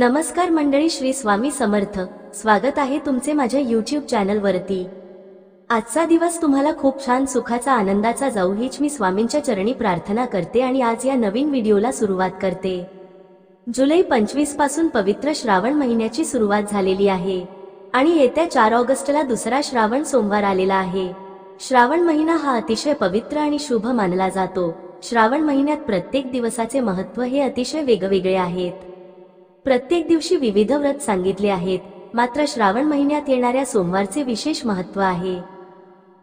नमस्कार मंडळी श्री स्वामी समर्थ. स्वागत आहे तुमचे माझ्या यूट्यूब चॅनलवरती आजचा दिवस तुम्हाला खूप छान सुखाचा आनंदाचा जाऊ हीच मी स्वामींच्या चरणी प्रार्थना करते आणि आज या नवीन व्हिडिओला सुरुवात करते. जुलै पंचवीसपासून पवित्र श्रावण महिन्याची सुरुवात झालेली आहे. आणि येत्या चार ऑगस्टला दुसरा श्रावण सोमवार आलेला आहे. श्रावण महिना हा अतिशय पवित्र आणि शुभ मानला जातो. श्रावण महिन्यात प्रत्येक दिवसाचे महत्त्व हे अतिशय वेगवेगळे आहेत. प्रत्येक दिवशी विविध व्रत सांगितले आहेत. मात्र श्रावण महिन्यात येणाऱ्या सोमवारचे विशेष महत्त्व आहे.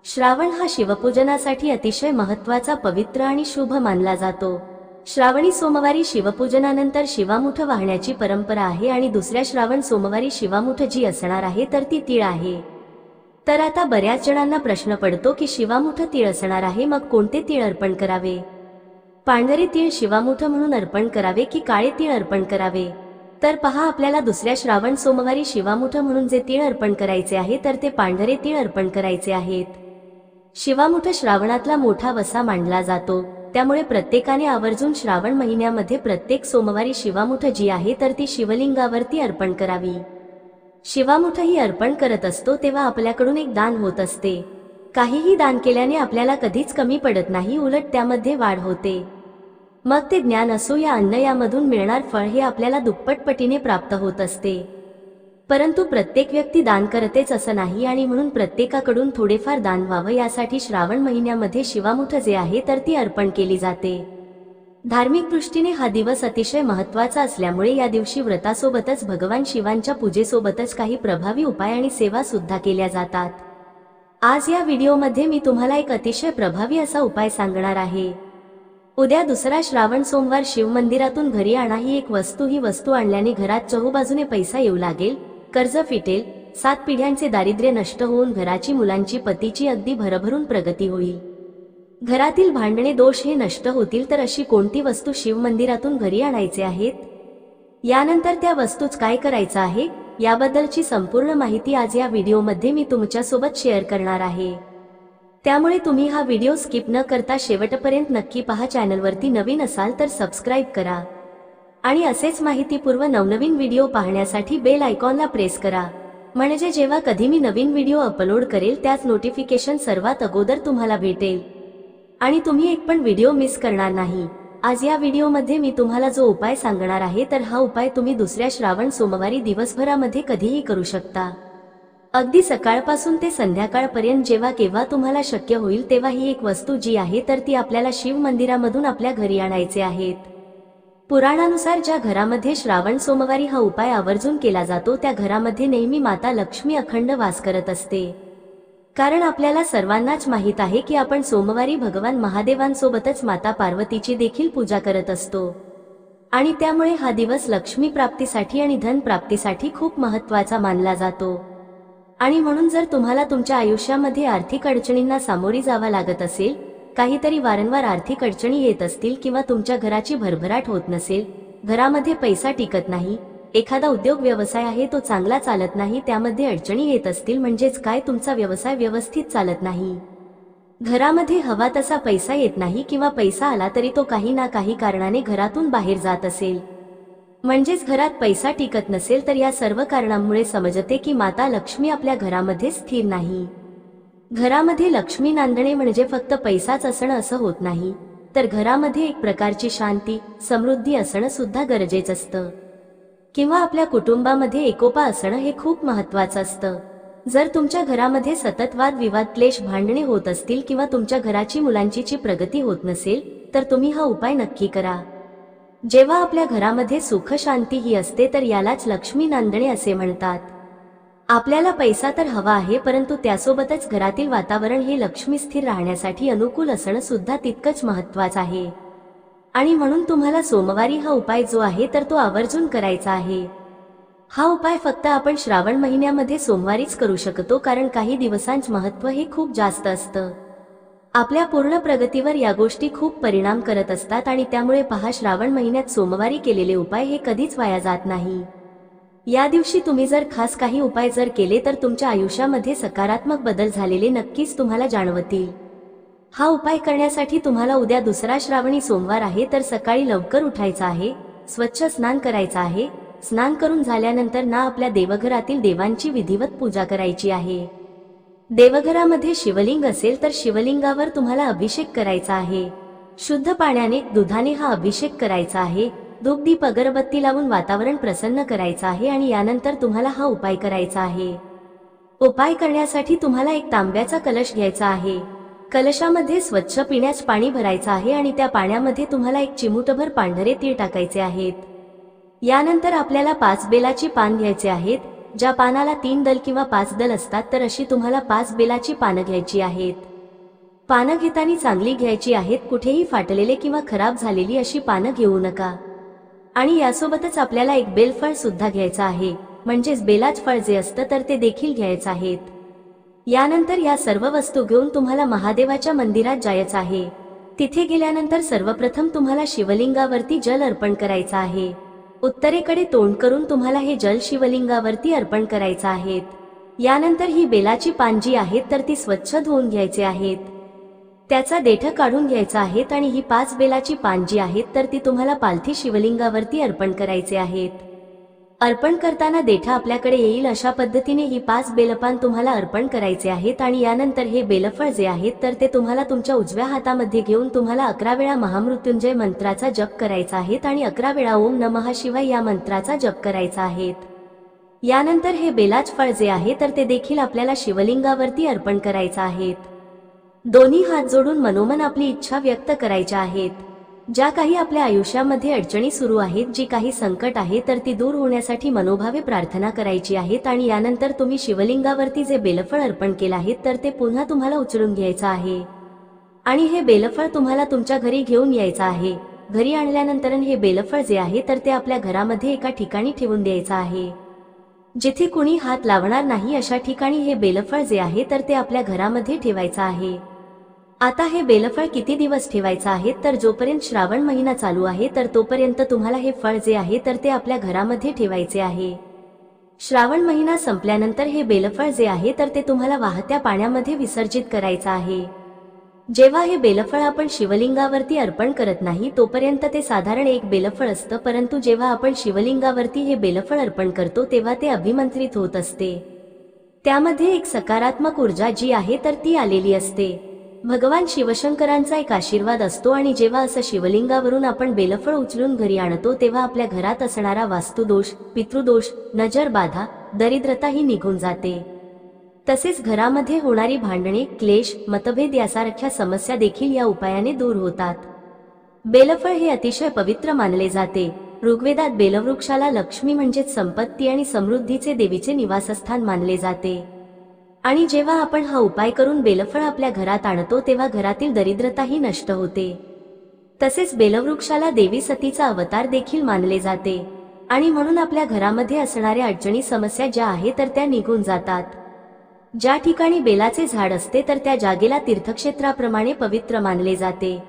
श्रावण हा शिवपूजनासाठी अतिशय महत्त्वाचा पवित्र आणि शुभ मानला जातो. श्रावणी सोमवारी शिवपूजनानंतर शिवामुठ वाहण्याची परंपरा आहे आणि दुसऱ्या श्रावण सोमवारी शिवामुठ जी असणार आहे तर ती तीळ आहे. तर आता बऱ्याच जणांना प्रश्न पडतो की शिवामुठ तीळ असणार आहे मग कोणते तीळ अर्पण करावे? पांढरे तीळ शिवामुठ म्हणून अर्पण करावे की काळे तीळ अर्पण करावे? तर पहा आपल्याला दुसऱ्या श्रावण सोमवारी शिवामुठ म्हणून जे तीळ अर्पण करायचे आहे तर ते पांढरे तीळ अर्पण करायचे आहेत. शिवामुठ श्रावणातला मोठा वसा मांडला जातो. त्यामुळे प्रत्येकाने आवर्जून श्रावण महिन्यामध्ये प्रत्येक सोमवारी शिवामुठ जी आहे तर ती शिवलिंगावरती अर्पण करावी. शिवामुठ ही अर्पण करत असतो तेव्हा आपल्याकडून एक दान होत असते. काहीही दान केल्याने आपल्याला कधीच कमी पडत नाही उलट त्यामध्ये वाढ होते. मग ते ज्ञान असो या अन्न यामधून मिळणार फळ हे आपल्याला दुप्पट पटीने प्राप्त होत असते. परंतु प्रत्येक व्यक्ती दान करतेच असं नाही आणि म्हणून प्रत्येकाकडून थोडेफार दान व्हावं यासाठी श्रावण महिन्यामध्ये शिवामुठ जे आहे तर ती अर्पण केली जाते. धार्मिक दृष्टीने हा दिवस अतिशय महत्त्वाचा असल्यामुळे या दिवशी व्रतासोबतच भगवान शिवांच्या पूजेसोबतच काही प्रभावी उपाय आणि सेवा सुद्धा केल्या जातात. आज या व्हिडिओमध्ये मी तुम्हाला एक अतिशय प्रभावी असा उपाय सांगणार आहे. उद्या दुसरा श्रावण सोमवार शिव मंदिरातून घरी आणा ही एक वस्तू ही वस्तू आणल्याने घरात चहूबाजूने पैसा येऊ लागेल कर्ज फिटेल सात पिढ्यांचे दारिद्र्य नष्ट होऊन घराची मुलांची पतीची अगदी भरभरून प्रगती होईल. घरातील भांडणे दोष हे नष्ट होतील तर अशी कोणती वस्तू शिव मंदिरातून घरी आणायचे आहेत? यानंतर त्या वस्तूच काय करायचं आहे? याबद्दलची संपूर्ण माहिती आज या व्हिडिओमध्ये मी तुमच्यासोबत शेअर करणार आहे. त्यामुळे तुम्ही हा व्हिडिओ स्किप न करता शेवटपर्यंत नक्की पहा. चॅनलवरती नवीन असाल तर सबस्क्राईब करा. आणि असेच माहितीपूर्व नवनवीन व्हिडिओ पाहण्यासाठी बेल आयकॉनला प्रेस करा. म्हणजे जेव्हा कधी मी नवीन व्हिडिओ अपलोड करेल त्याच नोटिफिकेशन सर्वात अगोदर तुम्हाला भेटेल. आणि तुम्ही एक पण व्हिडिओ मिस करणार नाही. आज या व्हिडिओमध्ये मी तुम्हाला जो उपाय सांगणार आहे तर हा उपाय तुम्ही दुसऱ्या श्रावण सोमवारी दिवसभरामध्ये कधीही करू शकता. अगदी सकाळपासून ते संध्याकाळपर्यंत जेव्हा केव्हा तुम्हाला शक्य होईल तेव्हा ही एक वस्तू जी आहे तर ती आपल्याला शिव मंदिरामधून आपल्या घरी आणायचे आहेत. पुराणानुसार ज्या घरामध्ये श्रावण सोमवारी हा उपाय आवर्जून केला जातो त्या घरामध्ये नेहमी माता लक्ष्मी अखंड वास करत असते. कारण आपल्याला सर्वांनाच माहीत आहे की आपण सोमवारी भगवान महादेवांसोबतच माता पार्वतीची देखील पूजा करत असतो. आणि त्यामुळे हा दिवस लक्ष्मी प्राप्तीसाठी आणि धन प्राप्तीसाठी खूप महत्त्वाचा मानला जातो. आणि म्हणून जर तुम्हाला तुमच्या आयुष्यामध्ये आर्थिक अडचणींना सामोरी जावा लागत असेल काहीतरी वारंवार आर्थिक अडचणी येत असतील किंवा तुमच्या घराची भरभराट होत नसेल घरामध्ये पैसा टिकत नाही एखादा उद्योग व्यवसाय आहे तो चांगला चालत नाही त्यामध्ये अडचणी येत असतील म्हणजेच काय तुमचा व्यवसाय व्यवस्थित चालत नाही? घरामध्ये हवा तसा पैसा येत नाही किंवा पैसा आला तरी तो काही ना काही कारणाने घरातून बाहेर जात असेल. म्हणजेच घरात पैसा टिकत नसेल तर या सर्व कारणांमुळे समजते की माता लक्ष्मी आपल्या घरामध्ये स्थिर नाही. घरामध्ये लक्ष्मी नांदणे म्हणजे फक्त पैसाच असणं असं होत नाही. तर घरामध्ये एक प्रकारची शांती समृद्धी असणं सुद्धा गरजेचं असतं. किंवा आपल्या कुटुंबामध्ये एकोपा असणं हे खूप महत्वाचं असतं. जर तुमच्या घरामध्ये सतत वाद विवाद क्लेश भांडणे होत असतील किंवा तुमच्या घराची मुलांचीची प्रगती होत नसेल तर तुम्ही हा उपाय नक्की करा. जेव्हा आपल्या घरामध्ये सुख शांती ही असते तर यालाच लक्ष्मी नांदणे असे म्हणतात. आपल्याला पैसा तर हवा आहे परंतु त्यासोबतच घरातील वातावरण हे लक्ष्मी स्थिर राहण्यासाठी अनुकूल असणं सुद्धा तितकंच महत्वाचं आहे. आणि म्हणून तुम्हाला सोमवारी हा उपाय जो आहे तर तो आवर्जून करायचा आहे. हा उपाय फक्त आपण श्रावण महिन्यामध्ये सोमवारीच करू शकतो कारण काही दिवसांच महत्त्व हे खूप जास्त असतं. आपल्या पूर्ण प्रगतीवर या गोष्टी खूप परिणाम करत असतात आणि त्यामुळे पहा श्रावण महिन्यात सोमवारी केलेले उपाय हे कधीच वाया जात नाही. या दिवशी तुम्ही जर खास काही उपाय जर केले तर तुमच्या आयुष्यामध्ये सकारात्मक बदल झालेले नक्कीच तुम्हाला जाणवतील. हा उपाय करण्यासाठी तुम्हाला उद्या दुसरा श्रावणी सोमवार आहे तर सकाळी लवकर उठायचं आहे स्वच्छ स्नान करायचं आहे स्नान करून झाल्यानंतर ना आपल्या देवघरातील देवांची विधिवत पूजा करायची आहे. देवघरामध्ये शिवलिंग असेल तर शिवलिंगावर तुम्हाला अभिषेक करायचा आहे. शुद्ध पाण्याने दुधाने हा अभिषेक करायचा आहे. दुग्धीप अगरबत्ती लावून वातावरण प्रसन्न करायचं आहे आणि यानंतर तुम्हाला हा उपाय करायचा आहे. उपाय करण्यासाठी तुम्हाला एक तांब्याचा कलश घ्यायचा आहे. कलशामध्ये स्वच्छ पिण्यास पाणी भरायचं आहे आणि त्या पाण्यामध्ये तुम्हाला एक चिमूटभर पांढरे तीळ टाकायचे आहेत. यानंतर आपल्याला पाच बेलाची पान घ्यायचे आहेत. ज्या पानाला तीन दल किंवा पाच दल असतात तर अशी तुम्हाला पाच बेलाची पानं घ्यायची आहेत. पानं घेताना चांगली घ्यायची आहेत कुठेही फाटलेले किंवा खराब झालेली अशी पानं घेऊ नका. आणि यासोबतच आपल्याला एक बेलफळ सुद्धा घ्यायचं आहे म्हणजेच बेलाच फळ जे असतं तर ते देखील घ्यायचं आहेत. यानंतर या सर्व वस्तू घेऊन तुम्हाला महादेवाच्या मंदिरात जायचं आहे. तिथे गेल्यानंतर सर्वप्रथम तुम्हाला शिवलिंगावरती जल अर्पण करायचं आहे. उत्तरेकडे तोंड करून तुम्हाला हे जल शिवलिंगावरती अर्पण करायचं आहेत. यानंतर ही बेलाची पानजी आहेत तर ती स्वच्छ धुवून घ्यायचे आहेत. त्याचा देठ काढून घ्यायचा आहेत आणि ही पाच बेलाची पानजी आहेत तर ती तुम्हाला पालथी शिवलिंगावरती अर्पण करायचे आहेत. अर्पण करताना देठा आपल्याकडे येईल अशा पद्धतीने ही पाच बेलपान तुम्हाला अर्पण करायचे आहेत आणि यानंतर हे बेलफळ जे आहेत तर ते तुम्हाला तुमच्या उजव्या हातामध्ये घेऊन तुम्हाला अकरा वेळा महामृत्युंजय मंत्राचा जप करायचा आहे आणि अकरा वेळा ओम नमः शिवाय या मंत्राचा जप करायचा आहे यानंतर हे बेलाच फळ जे आहे तर ते देखील आपल्याला शिवलिंगावरती अर्पण करायचं आहेत. दोन्ही हात जोडून मनोमन आपली इच्छा व्यक्त करायच्या आहेत. ज्या काही आपल्या आयुष्यामध्ये अडचणी सुरू आहेत जी काही संकट आहे तर ती दूर होण्यासाठी मनोभावे प्रार्थना करायची आहेत आणि यानंतर तुम्ही शिवलिंगावरती जे बेलफळ अर्पण केलं आहे तर ते पुन्हा तुम्हाला उचलून घ्यायचं आहे. आणि हे बेलफळ तुम्हाला तुमच्या घरी घेऊन यायचं आहे. घरी आणल्यानंतर हे बेलफळ जे आहे तर ते आपल्या घरामध्ये एका ठिकाणी ठेवून द्यायचं आहे. जिथे कुणी हात लावणार नाही अशा ठिकाणी हे बेलफळ जे आहे तर ते आपल्या घरामध्ये ठेवायचं आहे. आता हे बेलफळ किती दिवस ठेवायचं आहे? तर जोपर्यंत श्रावण महिना चालू आहे तर तोपर्यंत तुम्हाला हे फळ जे आहे तर ते आपल्या घरामध्ये ठेवायचे आहे. श्रावण महिना संपल्यानंतर हे बेलफळ जे आहे तर ते तुम्हाला वाहत्या पाण्यामध्ये विसर्जित करायचं आहे. जेव्हा हे बेलफळ आपण शिवलिंगावरती अर्पण करत नाही तोपर्यंत ते साधारण एक बेलफळ असतं परंतु जेव्हा आपण शिवलिंगावरती हे बेलफळ अर्पण करतो तेव्हा ते अभिमंत्रित होत असते. त्यामध्ये एक सकारात्मक ऊर्जा जी आहे तर ती आलेली असते. भगवान शिवशंकरांचा एक आशीर्वाद असतो आणि जेव्हा असं शिवलिंगावरून आपण बेलफळ उचलून घरी आणतो तेव्हा आपल्या घरात असणारा वास्तुदोष पितृदोष नजर बाधा दरिद्रता ही निघून जाते. तसेच घरामध्ये होणारी भांडणे क्लेश मतभेद यासारख्या समस्या देखील या उपायाने दूर होतात. बेलफळ हे अतिशय पवित्र मानले जाते. ऋग्वेदात बेलवृक्षाला लक्ष्मी म्हणजेच संपत्ती आणि समृद्धीचे देवीचे निवासस्थान मानले जाते. आणि जेव्हा आपण हा उपाय करून बेलफळ आपल्या घरात आणतो तेव्हा घरातील दरिद्रताही नष्ट होते. तसेच बेलवृक्षाला देवी सतीचा अवतार देखील मानले जाते. आणि म्हणून आपल्या घरामध्ये असणाऱ्या अडचणी समस्या ज्या आहेत तर त्या निघून जातात. ज्या ठिकाणी बेलाचे झाड असते तर त्या जागेला तीर्थक्षेत्राप्रमाणे पवित्र मानले जाते.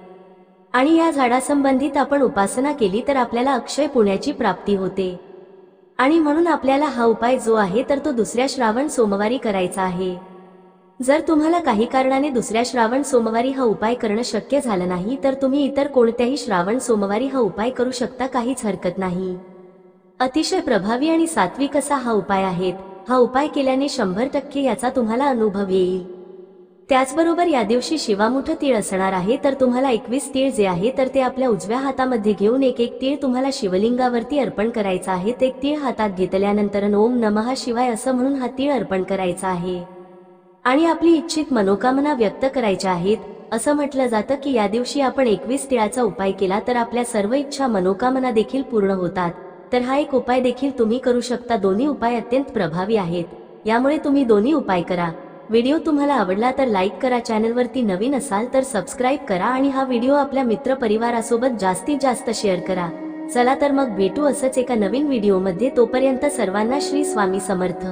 आणि या झाडासंबंधित आपण उपासना केली तर आपल्याला अक्षय पुण्याची प्राप्ती होते. आणि म्हणून आपल्याला हा उपाय जो आहे तर तो दुसऱ्या श्रावण सोमवारी करायचा आहे. जर तुम्हाला काही कारणाने दुसऱ्या श्रावण सोमवारी हा उपाय करणं शक्य झालं नाही तर तुम्ही इतर कोणत्याही श्रावण सोमवारी हा उपाय करू शकता काहीच हरकत नाही. अतिशय प्रभावी आणि सात्विक असा हा उपाय आहेत हा उपाय केल्याने शंभर टक्के याचा तुम्हाला अनुभव येईल. त्याचबरोबर या दिवशी शिवामुठ तीळ असणार आहे तर तुम्हाला एकवीस तीळ जे आहे तर ते आपल्या उजव्या हातामध्ये घेऊन एक एक तीळ तुम्हाला शिवलिंगावरती अर्पण करायचं आहे. ते तीळ हातात घेतल्यानंतर ओम नमः शिवाय असं म्हणून हा तीळ अर्पण करायचा आहे. आणि आपली इच्छित मनोकामना व्यक्त करायच्या आहेत. असं म्हटलं जातं की या दिवशी आपण एकवीस तिळाचा उपाय केला तर आपल्या सर्व इच्छा मनोकामना देखील पूर्ण होतात. तर हा एक उपाय देखील तुम्ही करू शकता. दोन्ही उपाय अत्यंत प्रभावी आहेत. यामुळे तुम्ही दोन्ही उपाय करा. व्हिडिओ तुम्हाला आवडला तर लाईक करा चॅनलवरती नवीन असाल तर सबस्क्राईब करा आणि हा व्हिडिओ आपल्या मित्र परिवारासोबत जास्तीत जास्त शेअर करा. चला तर मग भेटू असंच एका नवीन व्हिडिओमध्ये तोपर्यंत सर्वांना श्री स्वामी समर्थ.